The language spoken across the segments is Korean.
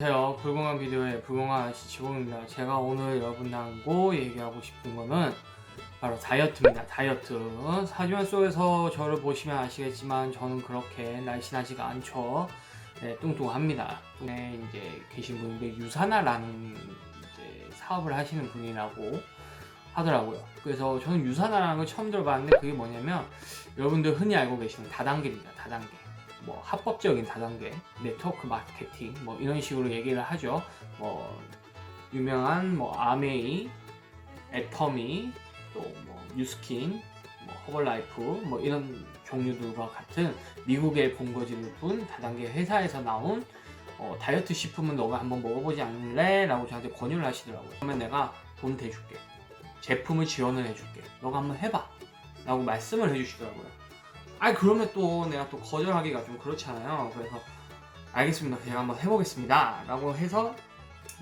안녕하세요. 불공한 비디오의 불공한 시치봉입니다. 제가 오늘 여러분하고 얘기하고 싶은 거는 바로 다이어트입니다. 다이어트. 사주만 속에서 저를 보시면 아시겠지만 저는 그렇게 날씬하지가 않죠. 네, 뚱뚱합니다. 네, 이제 계신 분인데 유산화라는 이제 사업을 하시는 분이라고 하더라고요. 그래서 저는 유산화라는 걸 처음 들어봤는데 그게 뭐냐면 여러분들 흔히 알고 계시는 다단계입니다. 다단계. 뭐 합법적인 다단계, 네트워크 마케팅 뭐 이런 식으로 얘기를 하죠. 뭐 유명한 뭐 아메이, 애터미, 또뭐 뉴스킨, 뭐 허벌라이프 뭐 이런 종류들과 같은 미국의 본거지를 둔 다단계 회사에서 나온 어, 다이어트 식품은 너가 한번 먹어보지 않을래? 라고 저한테 권유를 하시더라고요. 그러면 내가 돈 대줄게. 제품을 지원을 해줄게. 너가 한번 해봐. 라고 말씀을 해주시더라고요. 아 그러면 또 내가 또 거절하기가 좀 그렇잖아요. 그래서 알겠습니다. 제가 한번 해보겠습니다. 라고 해서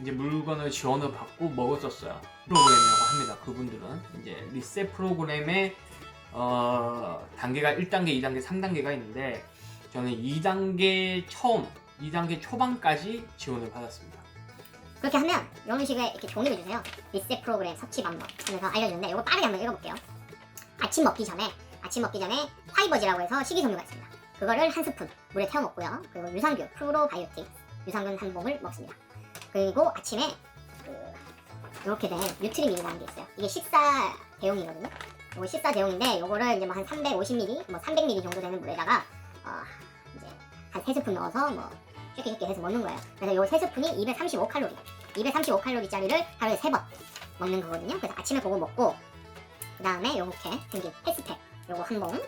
이제 물건을 지원을 받고 먹었었어요. 프로그램이라고 합니다. 그분들은 이제 리셋 프로그램의 어, 단계가 1단계, 2단계, 3단계가 있는데 저는 2단계 처음, 2단계 초반까지 지원을 받았습니다. 그렇게 하면 이런 식의 이렇게 종이를 주세요. 리셋 프로그램 섭취 방법 하면서 알려주는데 이거 빠르게 한번 읽어볼게요. 아침 먹기 전에 아침 먹기 전에 화이버즈라고 해서 식이섬유가 있습니다. 그거를 한 스푼 물에 태워 먹고요. 그리고 유산균 프로바이오틱 유산균 한 봉을 먹습니다. 그리고 아침에 그 이렇게 된 뉴트리밀이라는 게 있어요. 이게 식사 대용이거든요. 이거 식사 대용인데 이거를 이제 뭐 한 350ml, 뭐 300ml 정도 되는 물에다가 어, 이제 한 3스푼 넣어서 뭐 쉽게 쉽게 해서 먹는 거예요. 그래서 요세 스푼이 235칼로리. 235칼로리짜리를 하루에 세번 먹는 거거든요. 그래서 아침에 그거 먹고 그 다음에 요렇게 생긴 헬스팩 요거 한봉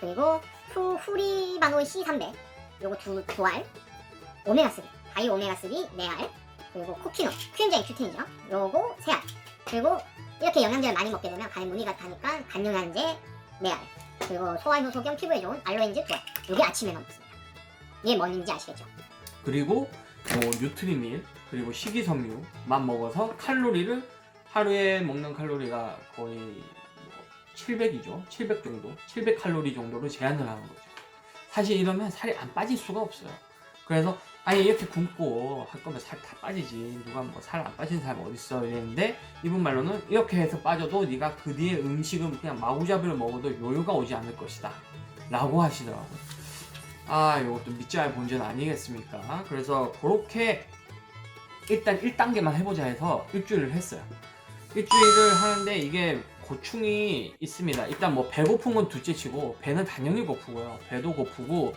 그리고 후, 후리바노 C300 요거 두, 두 알. 오메가3 바이 오메가3 네알. 그리고 코키노. 큐엔자인 큐틴이죠? 요거 세 알. 그리고 이렇게 영양제를 많이 먹게 되면 간에 무늬가 타니까 간영양제 네알. 그리고 소화 효소 겸 피부에 좋은 알로엔즈 두알. 요게 아침에 먹습니다. 이게 뭔지 아시겠죠? 그리고 뭐 뉴트리밀 그리고 식이섬유만 먹어서 칼로리를 하루에 먹는 칼로리가 거의 뭐 700이죠. 700 정도, 700 칼로리 정도로 제한을 하는 거죠. 사실 이러면 살이 안 빠질 수가 없어요. 그래서 아니 이렇게 굶고 할 거면 살 다 빠지지. 누가 뭐 살 안 빠진 사람 어디 있어? 이랬는데 이분 말로는 이렇게 해서 빠져도 네가 그 뒤에 음식은 그냥 마구잡이로 먹어도 요요가 오지 않을 것이다. 라고 하시더라고요. 아 이것도 믿자의 본전 아니겠습니까? 그래서 그렇게 일단 1단계만 해보자 해서 일주일을 했어요. 일주일을 하는데 이게 고충이 있습니다 일단 뭐 배고픈 건 둘째 치고 배는 당연히 고프고요 배도 고프고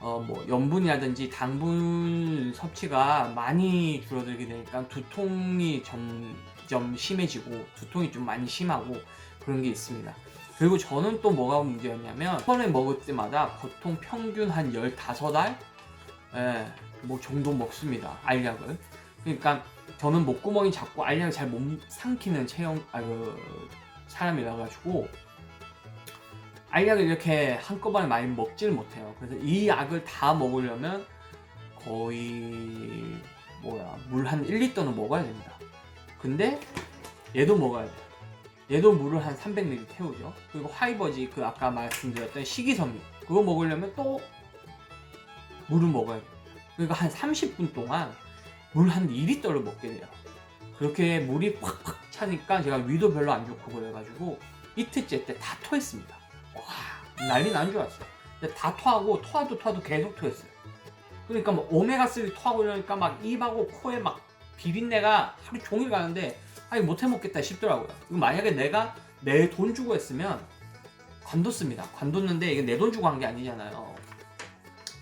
어 뭐 염분이라든지 당분 섭취가 많이 줄어들게 되니까 두통이 점점 심해지고 두통이 좀 많이 심하고 그런 게 있습니다. 그리고 저는 또 뭐가 문제였냐면 처음에 먹을 때마다 보통 평균 한 15알 예, 뭐 정도 먹습니다. 알약을. 그러니까 저는 목구멍이 작고 알약을 잘 못 삼키는 체형 아, 그 사람이라 가지고 알약을 이렇게 한꺼번에 많이 먹지를 못해요. 그래서 이 약을 다 먹으려면 거의 뭐야 물 한 1리터는 먹어야 됩니다. 근데 얘도 먹어야 돼요. 얘도 물을 한 300ml 태우죠. 그리고 하이버지 그 아까 말씀드렸던 식이섬유 그거 먹으려면 또 물을 먹어야 돼요. 그러니까 한 30분 동안 물 한 2리터를 먹게 돼요. 그렇게 물이 팍팍 차니까 제가 위도 별로 안 좋고 그래가지고 이틀째 때 다 토했습니다. 와 난리 난 줄 알았어요. 다 토하고 토하도 토하도 계속 토했어요. 그러니까 뭐 오메가3 토하고 이러니까 막 입하고 코에 막 비린내가 하루 종일 가는데 아니 못 해 먹겠다 싶더라고요. 만약에 내가 내 돈 주고 했으면 관뒀습니다. 관뒀는데 이게 내 돈 주고 한 게 아니잖아요.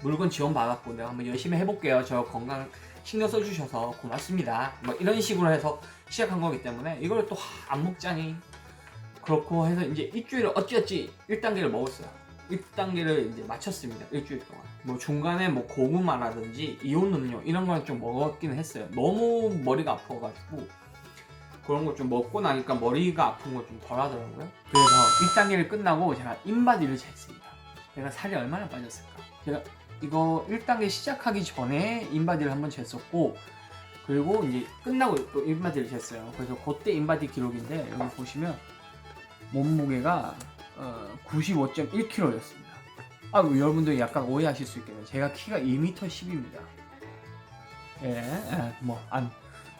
물건 지원 받았고 내가 한번 열심히 해볼게요. 저 건강 신경 써주셔서 고맙습니다. 뭐 이런 식으로 해서 시작한 거기 때문에 이걸 또 안 먹자니 그렇고 해서 이제 일주일을 어찌어찌 1단계를 먹었어요. 1단계를 이제 마쳤습니다. 일주일 동안. 뭐 중간에 뭐 고구마라든지 이온 음료 이런 거는 좀 먹었긴 했어요. 너무 머리가 아파가지고 그런 거 좀 먹고 나니까 머리가 아픈 거 좀 덜 하더라고요. 그래서 1단계를 끝나고 제가 인바디를 쟀습니다. 제가 살이 얼마나 빠졌을까? 제가 이거 1단계 시작하기 전에 인바디를 한번 쟀었고 그리고 이제 끝나고 또 인바디를 쟀어요. 그래서 그때 인바디 기록인데 여기 보시면 몸무게가 어, 95.1kg였습니다. 아, 여러분들 약간 오해하실 수 있겠네요. 제가 키가 2m 10입니다. 예, 예, 뭐 안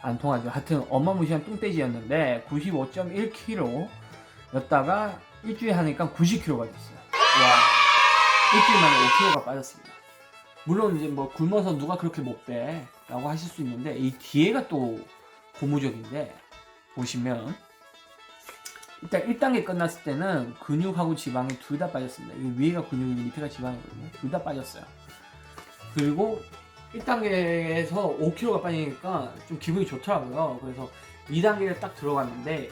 안 통하죠. 하여튼 어마무시한 뚱돼지였는데 95.1kg였다가 일주일 하니까 90kg가 됐어요. 와, 일주일 만에 5kg가 빠졌습니다. 물론 이제 뭐 굶어서 누가 그렇게 못 빼라고 하실 수 있는데 이 뒤에가 또 고무적인데 보시면 일단 1단계 끝났을 때는 근육하고 지방이 둘 다 빠졌습니다. 이게 위에가 근육이고 밑에가 지방이거든요. 둘 다 빠졌어요. 그리고 1단계에서 5kg가 빠지니까 좀 기분이 좋더라고요. 그래서 2단계를 딱 들어갔는데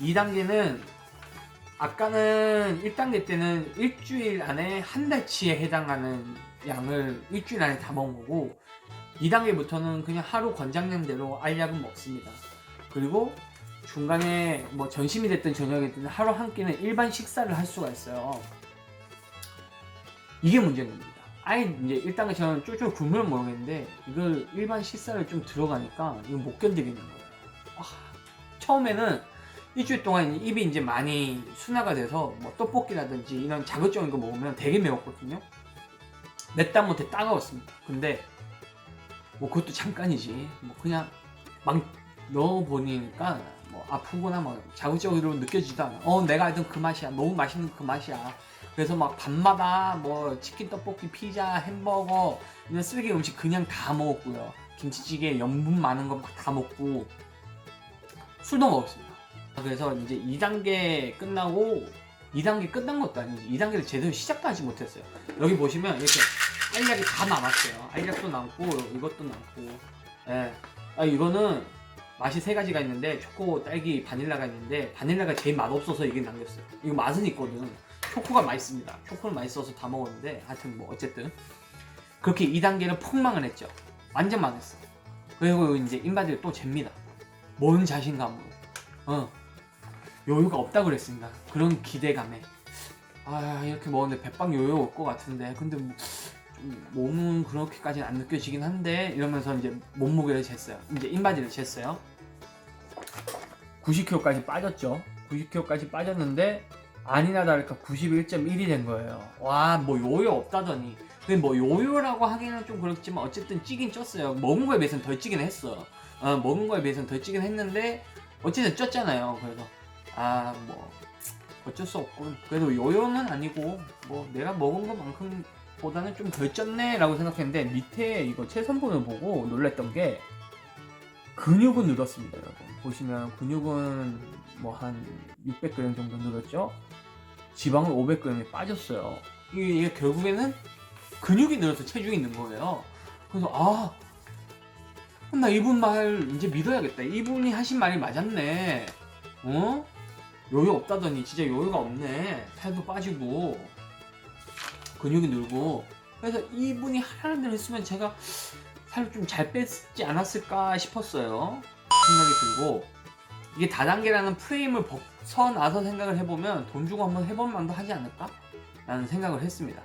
2단계는 아까는 1단계 때는 일주일 안에 한 달치에 해당하는 양을 일주일 안에 다 먹은 거고 2단계부터는 그냥 하루 권장량대로 알약은 먹습니다. 그리고 중간에 뭐 전심이 됐든 저녁이 됐든 하루 한 끼는 일반 식사를 할 수가 있어요. 이게 문제인 겁니다. 아예 이제 일단은 저는 쫄쫄 굶으면 모르겠는데 이걸 일반 식사를 좀 들어가니까 이거 못 견디겠는 거예요. 와, 처음에는 일주일 동안 입이 이제 많이 순화가 돼서 뭐 떡볶이라든지 이런 자극적인 거 먹으면 되게 매웠거든요. 맵다 못해 따가웠습니다. 근데 뭐 그것도 잠깐이지. 뭐 그냥 막 넣어 보니까 뭐 아프거나 뭐 자극적으로 느껴지지도 않아. 어 내가 알던 그 맛이야. 너무 맛있는 그 맛이야. 그래서 막 밤마다 뭐 치킨, 떡볶이, 피자, 햄버거 이런 쓰레기 음식 그냥 다 먹었고요. 김치찌개 염분 많은 거 막 다 먹고 술도 먹었습니다. 그래서 이제 2단계 끝나고 2단계 끝난 것도 아니지 2단계를 제대로 시작도 하지 못했어요. 여기 보시면 이렇게 알약이 다 남았어요. 알약도 남고 이것도 남고. 예. 아 이거는 맛이 세 가지가 있는데 초코, 딸기, 바닐라가 있는데 바닐라가 제일 맛없어서 이게 남겼어요. 이거 맛은 있거든. 초코가 맛있습니다. 초코는 맛있어서 다 먹었는데 하여튼 뭐 어쨌든 그렇게 2단계는 폭망을 했죠. 완전 망했어. 그리고 이제 인바디를 또 잽니다. 뭔 자신감으로. 어. 여유가 없다 그랬습니다. 그런 기대감에. 아 이렇게 먹었는데 배빵 요요 올 것 같은데 근데 뭐, 좀 몸은 그렇게까지는 안 느껴지긴 한데 이러면서 이제 몸무게를 쟀어요. 이제 인바디를 쟀어요. 90kg까지 빠졌죠. 90kg까지 빠졌는데 아니나 다를까 91.1이 된 거예요. 와, 뭐 요요 없다더니. 근데 뭐 요요라고 하기는 좀 그렇지만 어쨌든 찌긴 쪘어요. 먹은 거에 비해서는 덜 찌긴 했어. 어, 먹은 거에 비해서는 덜 찌긴 했는데 어쨌든 쪘잖아요. 그래서 아, 뭐 어쩔 수 없군. 그래도 요요는 아니고 뭐 내가 먹은 것만큼 보다는 좀 덜 쪘네 라고 생각했는데 밑에 이거 체선본을 보고 놀랬던 게 근육은 늘었습니다, 여러분. 보시면 근육은 뭐 한 600g 정도 늘었죠? 지방은 500g이 빠졌어요. 이게, 결국에는 근육이 늘어서 체중이 는 거예요. 그래서 아, 나 이분 말 이제 믿어야겠다. 이분이 하신 말이 맞았네. 어? 여유 없다더니 진짜 여유가 없네. 살도 빠지고 근육이 늘고. 그래서 이분이 하라는 대로 했으면 제가 살을 좀 잘 뺐지 않았을까 싶었어요. 생각이 들고 이게 다단계라는 프레임을 벗어나서 생각을 해보면 돈 주고 한번 해볼 만도 하지 않을까? 라는 생각을 했습니다.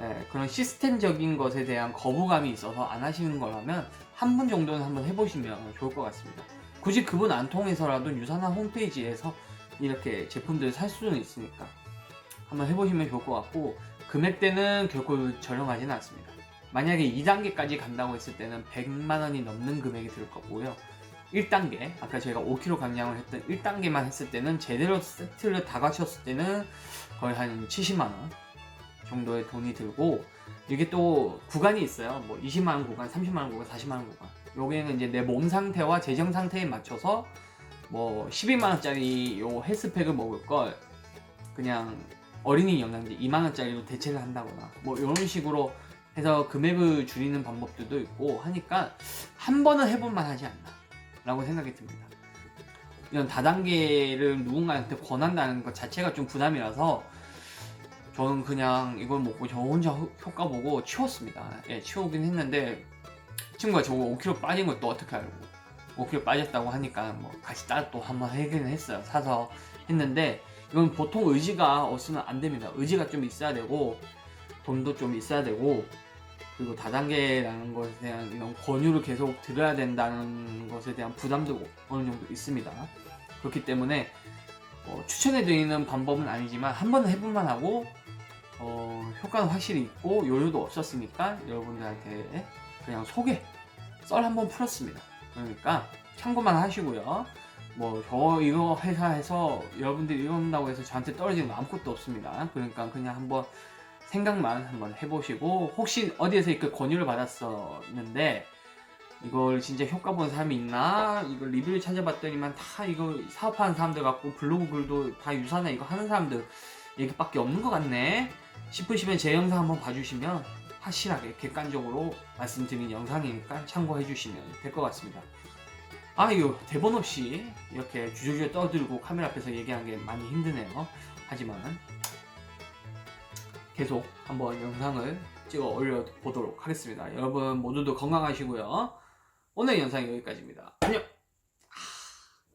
예, 그런 시스템적인 것에 대한 거부감이 있어서 안 하시는 거라면 한 분 정도는 한번 해보시면 좋을 것 같습니다. 굳이 그분 안 통해서라도 유산화 홈페이지에서 이렇게 제품들을 살 수는 있으니까 한번 해보시면 좋을 것 같고 금액대는 결코 저렴하지는 않습니다. 만약에 2단계까지 간다고 했을 때는 100만 원이 넘는 금액이 들 거고요. 1단계, 아까 제가 5kg 감량을 했던 1단계만 했을 때는 제대로 세트를 다 갖췄을 때는 거의 한 70만 원 정도의 돈이 들고 이게 또 구간이 있어요. 뭐 20만 원 구간, 30만 원 구간, 40만 원 구간. 여기는 이제 내 몸 상태와 재정 상태에 맞춰서 뭐 12만 원짜리 요 헬스팩을 먹을 걸 그냥 어린이 영양제 2만 원짜리로 대체를 한다거나 뭐 이런 식으로 해서 금액을 줄이는 방법들도 있고 하니까 한 번은 해볼만 하지 않나 라고 생각이 듭니다. 이런 다단계를 누군가한테 권한다는 것 자체가 좀 부담이라서 저는 그냥 이걸 먹고 저 혼자 효- 효과 보고 치웠습니다. 예, 치우긴 했는데 친구가 저거 5kg 빠진 걸또 어떻게 알고 5kg 빠졌다고 하니까 뭐 같이 따로 또 한번 하기는 했어요. 사서 했는데 이건 보통 의지가 없으면 안 됩니다. 의지가 좀 있어야 되고 돈도 좀 있어야 되고 그리고 다단계라는 것에 대한 이런 권유를 계속 들어야 된다는 것에 대한 부담도 어느 정도 있습니다. 그렇기 때문에 어, 추천해드리는 방법은 아니지만 한 번은 해볼만 하고 어, 효과는 확실히 있고 요요도 없었으니까 여러분들한테 그냥 소개 썰 한번 풀었습니다. 그러니까 참고만 하시고요. 뭐 저 이거 회사에서 여러분들이 이런다고 해서 저한테 떨어지는 거 아무것도 없습니다. 그러니까 그냥 한번 생각만 한번 해보시고 혹시 어디에서 이렇게 권유를 받았었는데 이걸 진짜 효과 본 사람이 있나? 이걸 리뷰를 찾아봤더니만 다 이거 사업하는 사람들 같고 블로그 글도 다 유사나 이거 하는 사람들 얘기밖에 없는 것 같네 싶으시면 제 영상 한번 봐주시면 확실하게 객관적으로 말씀드린 영상이니까 참고해 주시면 될 것 같습니다. 아 이거 대본 없이 이렇게 주저주저 떠들고 카메라 앞에서 얘기하는 게 많이 힘드네요. 하지만 계속 한번 영상을 찍어 올려 보도록 하겠습니다. 여러분 모두도 건강하시고요. 오늘 영상 여기까지입니다. 안녕!